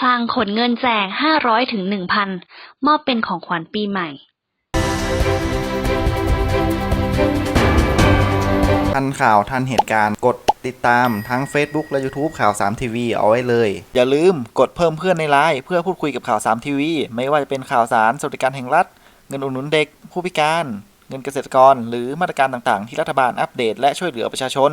คลังขนเงินแจก500ถึง1,000 มอบเป็นของขวัญปีใหม่ทันข่าวทันเหตุการณ์กดติดตามทั้ง Facebook และ YouTube ข่าว 3 ทีวีเอาไว้เลย อย่าลืมกดเพิ่มเพื่อนในไลน์เพื่อพูดคุยกับข่าว 3 ทีวี ไม่ว่าจะเป็นข่าวสารสวัสดิการแห่งรัฐ เงินอุดหนุนเด็ก ผู้พิการ เงินเกษตรกร หรือมาตรการต่างๆ ที่รัฐบาลอัปเดตและช่วยเหลือประชาชน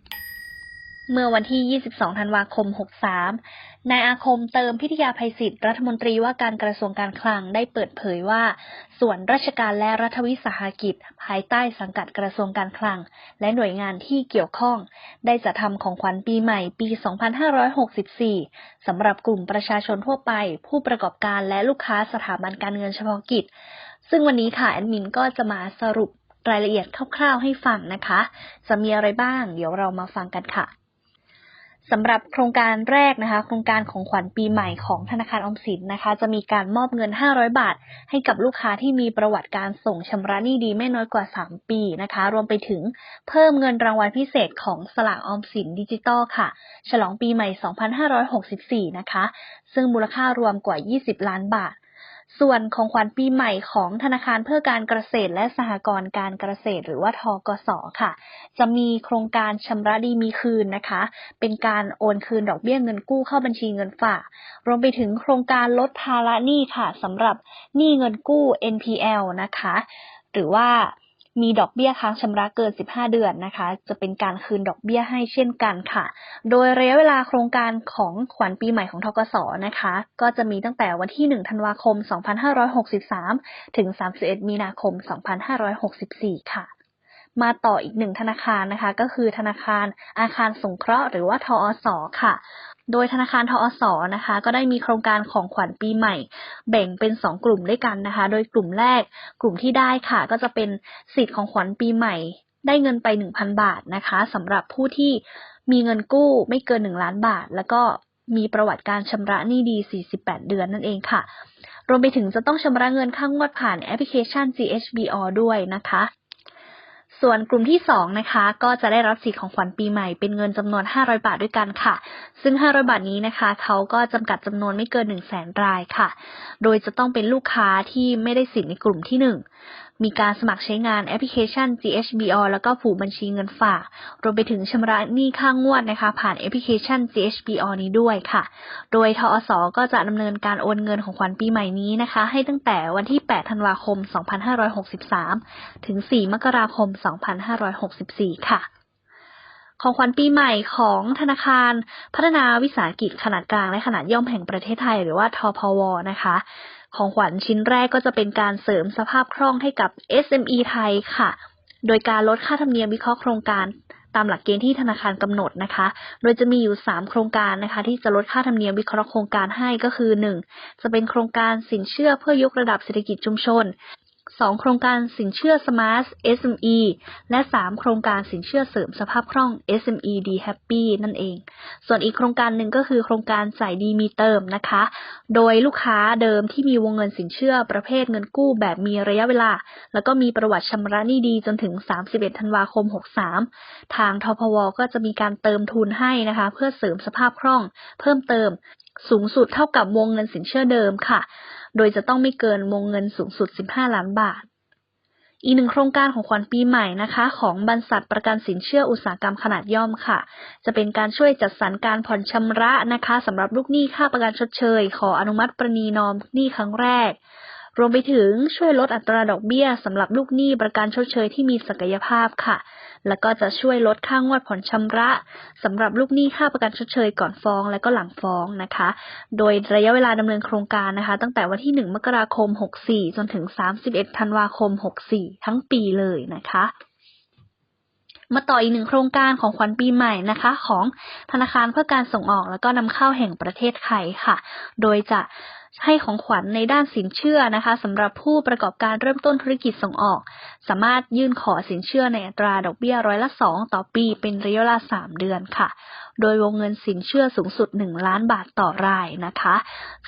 เมื่อวันที่ 22 ธันวาคม 63 นายอาคมเติมพิทยาภัยศิษย์รัฐมนตรีว่าการกระทรวงการคลังได้เปิดเผยว่า ส่วนราชการและรัฐวิสาหกิจ ภายใต้สังกัดกระทรวงการคลัง และหน่วยงานที่เกี่ยวข้อง ได้จัดทำของขวัญปีใหม่ปี 2564 สำหรับกลุ่มประชาชนทั่วไป ผู้ประกอบการและลูกค้าสถาบันการเงินเฉพาะกิจ ซึ่งวันนี้ค่ะแอดมินก็จะมาสรุปรายละเอียดคร่าวๆให้ฟังนะคะ จะมีอะไรบ้าง เดี๋ยวเรามาฟังกันค่ะ สำหรับโครงการแรกนะคะ โครงการของขวัญปีใหม่ของธนาคารออมสินนะคะ จะมีการมอบเงิน 500 บาท ให้กับลูกค้าที่มีประวัติการส่งชำระหนี้ดีไม่น้อยกว่า 3 ปีนะคะ รวมไปถึงเพิ่มเงินรางวัลพิเศษของสลากออมสินดิจิตอลค่ะ ฉลองปีใหม่ 2564 นะคะ ซึ่งมูลค่ารวมกว่า 20 ล้านบาท ส่วนของขวัญปีใหม่ของธนาคารเพื่อการเกษตรและสหกรณ์การเกษตร หรือว่าทกสค่ะ จะมีโครงการชำระดีมีคืนนะคะ เป็นการโอนคืนดอกเบี้ยเงินกู้เข้าบัญชีเงินฝาก รวมไปถึงโครงการลดภาระหนี้ค่ะสำหรับหนี้เงินกู้ NPL นะคะ หรือว่า มีดอกเบี้ยค้างชำระเกิน 15 เดือนนะคะ จะเป็นการคืนดอกเบี้ยให้เช่นกันค่ะ โดยระยะเวลาโครงการของขวัญปีใหม่ของทกสนะคะ ก็จะมีตั้งแต่วันที่ 1 ธันวาคม 2563 ถึง 31 มีนาคม 2564 ค่ะ มาต่ออีกหนึ่งธนาคารนะคะ ก็คือธนาคารอาคารสงเคราะห์หรือว่าทอสค่ะ โดยธนาคารทอสนะคะ ก็ได้มีโครงการของขวัญปีใหม่ แบ่งเป็น 2 กลุ่มด้วยกันนะคะ โดยกลุ่มแรกกลุ่มที่ได้ค่ะ ก็จะเป็นสิทธิ์ของขวัญปีใหม่ ได้เงินไป 1,000 บาทนะคะสำหรับผู้ที่มีเงินกู้ไม่เกิน 1 ล้านบาท แล้วก็มีประวัติการชำระหนี้ดี 48 เดือนนั่นเองค่ะ รวมไปถึงจะต้องชำระเงินค่างวดผ่านแอปพลิเคชัน GHBO ด้วยนะคะ ส่วนกลุ่มที่2นะคะ ก็จะได้รับสิทธิ์ของขวัญปีใหม่เป็นเงินจำนวน 500 บาทด้วยกันค่ะ ซึ่ง 500 บาทนี้นะคะเขาก็จำกัดจำนวนไม่เกิน1 0 0 0 0แสนรายค่ะ โดยจะต้องเป็นลูกค้าที่ไม่ได้สิทธิ์ในกลุ่มที่ 1 มีการสมัครใช้งานแอปพลิเคชัน GHBO แล้วก็ผูกบัญชีเงินฝาก รวมไปถึงชำระหนี้ค่างวดนะคะ ผ่านแอปพลิเคชัน GHBO นี้ด้วยค่ะ โดยทอสก็จะดำเนินการโอนเงินของขวัญปีใหม่นี้นะคะ ให้ตั้งแต่วันที่ 8 ธันวาคม 2563 ถึง 4 มกราคม 2564 ค่ะของขวัญปีใหม่ของธนาคารพัฒนาวิสาหกิจขนาดกลางและขนาดย่อมแห่งประเทศไทย หรือว่าทพวนะคะ ของขวัญชิ้นแรกก็จะเป็นการเสริมสภาพคล่องให้กับ SME ไทยค่ะ โดยการลดค่าธรรมเนียมวิเคราะห์โครงการตามหลักเกณฑ์ที่ธนาคารกำหนดนะคะ โดยจะมีอยู่ 3 โครงการนะคะ ที่จะลดค่าธรรมเนียมวิเคราะห์โครงการให้ก็คือ 1. จะเป็นโครงการสินเชื่อเพื่อยกระดับเศรษฐกิจชุมชน 2. โครงการสินเชื่อ Smart SME และ 3 โครงการสินเชื่อเสริมสภาพคล่อง SME D Happy นั่นเอง ส่วนอีกโครงการหนึ่งก็คือโครงการจ่ายดีมีเติมนะคะ โดยลูกค้าเดิมที่มีวงเงินสินเชื่อประเภทเงินกู้แบบมีระยะเวลา แล้วก็มีประวัติชำระหนี้ดีจนถึง 31 ธันวาคม 63 ทางทพวก็จะมีการเติมทุนให้นะคะ เพื่อเสริมสภาพคล่อง เพิ่มเติมสูงสุดเท่ากับวงเงินสินเชื่อเดิมค่ะ โดยจะต้องไม่เกินวงเงินสูงสุด 15 ล้านบาท อีกหนึ่งโครงการของขวัญปีใหม่นะคะ ของบรรษัทประกันสินเชื่ออุตสาหกรรมขนาดย่อมค่ะ จะเป็นการช่วยจัดสรรการผ่อนชำระนะคะสำหรับลูกหนี้ค่าประกันชดเชย ขออนุมัติประนีนอมหนี้ครั้งแรก รวมไปถึงช่วยลดอัตราดอกเบี้ยสำหรับลูกหนี้ประกันชดเชยที่มีศักยภาพค่ะ แล้วก็จะช่วยลดค่างวดผ่อนชำระสำหรับลูกหนี้ค่าประกันชดเชยก่อนฟ้องและก็หลังฟ้องนะคะ โดยระยะเวลาดำเนินโครงการนะคะ ตั้งแต่วันที่ 1 มกราคม 64 จนถึง 31 ธันวาคม 64 ทั้งปีเลยนะคะมาต่ออีกหนึ่งโครงการของขวัญปีใหม่นะคะ ของธนาคารเพื่อการส่งออกแล้วก็นำเข้าแห่งประเทศไทยค่ะ โดยจะ ให้ของขวัญในด้านสินเชื่อนะคะสำหรับผู้ประกอบการเริ่มต้นธุรกิจส่งออก สามารถยื่นขอสินเชื่อในอัตราดอกเบี้ยร้อยละ 2 ต่อปีเป็นระยะเวลา 3 เดือนค่ะ โดยวงเงินสินเชื่อสูงสุด 1 ล้านบาทต่อรายนะคะ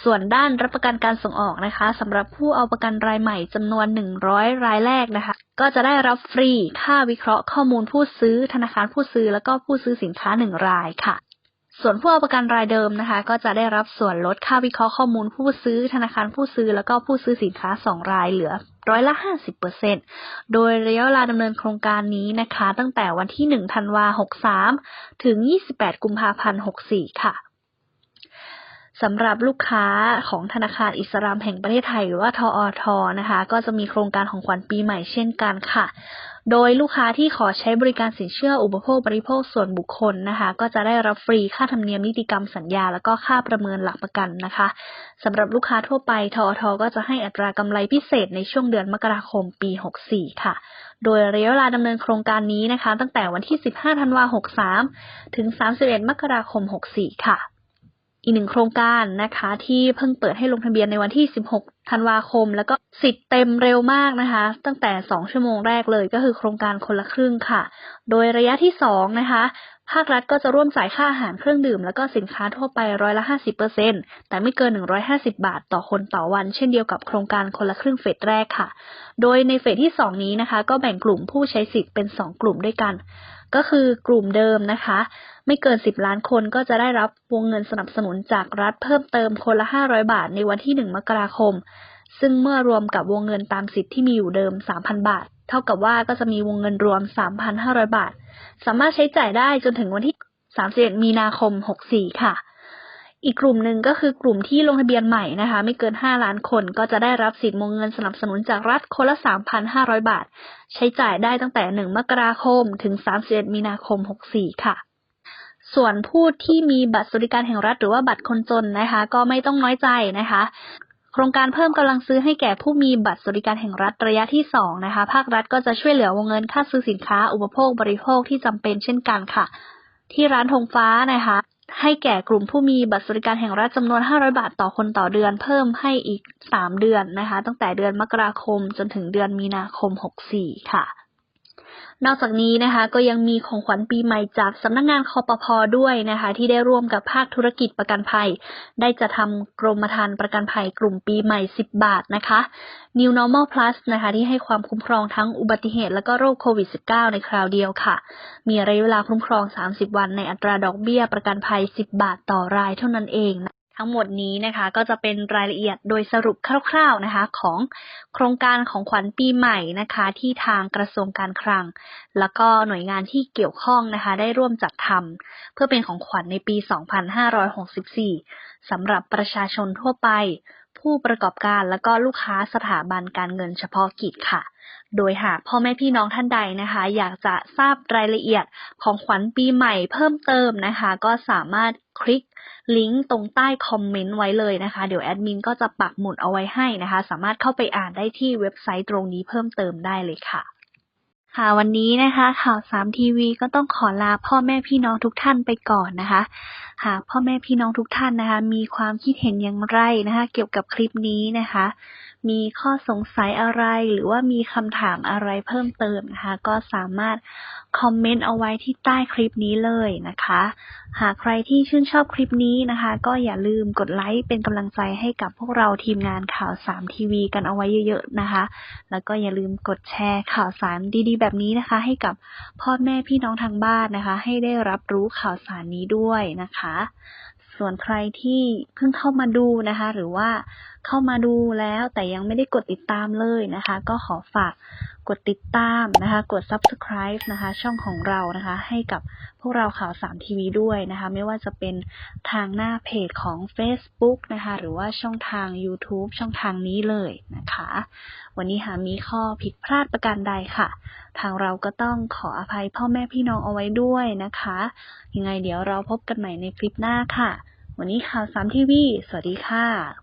ส่วนด้านรับประกันการส่งออกนะคะสำหรับผู้เอาประกันรายใหม่จำนวน 100 รายแรกนะคะ ก็จะได้รับฟรีค่าวิเคราะห์ข้อมูลผู้ซื้อธนาคารผู้ซื้อแล้วก็ผู้ซื้อสินค้า 1 รายค่ะ ส่วนผู้เอาประกันรายเดิมนะคะ ก็จะได้รับส่วนลดค่าวิเคราะห์ข้อมูลผู้ซื้อ ธนาคารผู้ซื้อ แล้วก็ผู้ซื้อสินค้า 2 รายเหลือร้อยละ 50%โดยระยะเวลาดำเนินโครงการนี้นะคะ ตั้งแต่วันที่ 1 ธันวา63 ถึง 28 กุมภาพันธ์ 64 ค่ะ สำหรับลูกค้าของธนาคารอิสลามแห่งประเทศไทยหรือว่าทออทนะคะ ก็จะมีโครงการของขวัญปีใหม่เช่นกันค่ะ โดยลูกค้าที่ขอใช้บริการสินเชื่ออุปโภคบริโภคส่วนบุคคลนะคะ ก็จะได้รับฟรีค่าธรรมเนียมนิติกรรมสัญญา แล้วก็ค่าประเมินหลักประกันนะคะสำหรับลูกค้าทั่วไปทอทก็จะให้อัตรากำไรพิเศษในช่วงเดือนมกราคมปี 64 ค่ะโดยระยะเวลาดำเนินโครงการนี้นะคะ ตั้งแต่วันที่ 15 ธันวาคม 63 ถึง 31 มกราคม 64 ค่ะ อีกหนึ่งโครงการนะคะ ที่เพิ่งเปิดให้ลงทะเบียนในวันที่ 16ธันวาคม แล้วก็สิทธิ์เต็มเร็วมากนะคะ ตั้งแต่ 2 ชั่วโมงแรกเลยก็คือโครงการคนละครึ่งค่ะ โดยระยะที่ 2 นะคะ ภาครัฐก็จะร่วมจ่ายค่าอาหารเครื่องดื่ม แล้วก็สินค้าทั่วไปร้อยละ 50%แต่ไม่เกิน 150 บาทต่อคนต่อวัน เช่นเดียวกับโครงการคนละครึ่งเฟสแรกค่ะ โดยในเฟสที่ 2 นี้นะคะ ก็แบ่งกลุ่มผู้ใช้สิทธิ์เป็น 2 กลุ่มด้วยกัน ก็คือกลุ่มเดิมนะคะ ไม่เกิน 10 ล้านคนก็จะได้รับวงเงินสนับสนุนจากรัฐเพิ่มเติมคนละ 500 บาทในวันที่ 1 มกราคม ซึ่งเมื่อรวมกับวงเงินตามสิทธิ์ที่มีอยู่เดิม 3,000 บาท เท่ากับว่าก็จะมีวงเงินรวม 3,500 บาท สามารถใช้จ่ายได้จนถึงวันที่ 31 มีนาคม 64 ค่ะ อีกกลุ่มหนึ่งก็คือกลุ่มที่ลงทะเบียนใหม่นะคะ ไม่เกิน 5 ล้านคนก็จะได้รับสิทธิ์วงเงินสนับสนุนจากรัฐคนละ 3,500 บาท ใช้จ่ายได้ตั้งแต่ 1 มกราคม ถึง 31 มีนาคม 64 ค่ะส่วนผู้ที่มีบัตรสวัสดิการแห่งรัฐหรือว่าบัตรคนจนนะคะ ก็ไม่ต้องน้อยใจนะคะ โครงการเพิ่มกำลังซื้อให้แก่ผู้มีบัตรสวัสดิการแห่งรัฐระยะที่ 2 นะคะ ภาครัฐก็จะช่วยเหลือวงเงินค่าซื้อสินค้า อุปโภคบริโภคที่จำเป็นเช่นกันค่ะ ที่ร้านธงฟ้านะคะ ให้แก่กลุ่มผู้มีบัตรสวัสดิการแห่งรัฐจำนวน 500 บาทต่อคนต่อเดือน เพิ่มให้อีก 3 เดือนนะคะ ตั้งแต่เดือนมกราคมจนถึงเดือนมีนาคม 64 ค่ะ นอกจากนี้นะคะ ก็ยังมีของขวัญปีใหม่จากสำนักงงานคอปพอด้วยนะคะ ที่ได้ร่วมกับภาคธุรกิจประกันภัย ได้จะทำกรมธรรม์ประกันภัยกลุ่มปีใหม่ 10 บาทนะคะ New Normal Plus นะคะ ที่ให้ความคุ้มครองทั้งอุบัติเหตุ และก็โรคโควิด -19 ในคราวเดียวค่ะ มีระยะเวลาคุ้มครอง 30 วันในอัตราดอกเบี้ยประกันภัย 10 บาทต่อรายเท่านั้นเองนะ ทั้งหมดนี้นะคะก็จะเป็นรายละเอียดโดยสรุปคร่าวๆนะคะ ของโครงการของขวัญปีใหม่นะคะ ที่ทางกระทรวงการคลัง แล้วก็หน่วยงานที่เกี่ยวข้องนะคะ ได้ร่วมจัดทำเพื่อเป็นของขวัญในปี 2564สำหรับประชาชนทั่วไป ผู้ประกอบการแล้วก็ลูกค้าสถาบันการเงินเฉพาะกิจค่ะ โดยหากพ่อแม่พี่น้องท่านใดนะคะ อยากจะทราบรายละเอียดของขวัญปีใหม่เพิ่มเติมนะคะ ก็สามารถคลิกลิงก์ตรงใต้คอมเมนต์ไว้เลยนะคะ เดี๋ยวแอดมินก็จะปักหมุดเอาไว้ให้นะคะ สามารถเข้าไปอ่านได้ที่เว็บไซต์ตรงนี้เพิ่มเติมได้เลยค่ะค่ะวันนี้นะคะ ข่าวสามทีวีก็ต้องขอลาพ่อแม่พี่น้องทุกท่านไปก่อนนะคะ หากพ่อแม่พี่น้องทุกท่านนะคะ มีความคิดเห็นอย่างไรนะคะ เกี่ยวกับคลิปนี้นะคะ มีข้อสงสัยอะไรหรือว่ามีคำถามอะไรเพิ่มเติมนะคะ ก็สามารถคอมเมนต์เอาไว้ที่ใต้คลิปนี้เลยนะคะ หากใครที่ชื่นชอบคลิปนี้นะคะ ก็อย่าลืมกดไลค์เป็นกำลังใจให้กับพวกเราทีมงานข่าว3ทีวีกันเอาไว้เยอะๆนะคะ แล้วก็อย่าลืมกดแชร์ข่าวสารดีๆ แบบนี้นะคะ ให้กับพ่อแม่พี่น้องทางบ้านนะคะ ให้ได้รับรู้ข่าวสารนี้ด้วยนะคะส่วนใครที่เพิ่งเข้ามาดูนะคะ หรือว่า เข้ามาดูแล้วแต่ยังไม่ได้กดติดตามเลยนะคะ ก็ขอฝากกดติดตามนะคะ กด subscribe นะคะ ช่องของเรานะคะ ให้กับพวกเราข่าวสามทีวีด้วยนะคะ ไม่ว่าจะเป็นทางหน้าเพจของ Facebook นะคะ หรือว่าช่องทาง YouTube ช่องทางนี้เลยนะคะ วันนี้หากมีข้อผิดพลาดประการใดค่ะ ทางเราก็ต้องขออภัยพ่อแม่พี่น้องเอาไว้ด้วยนะคะ ยังไงเดี๋ยวเราพบกันใหม่ในคลิปหน้าค่ะ วันนี้ข่าวสามทีวีสวัสดีค่ะ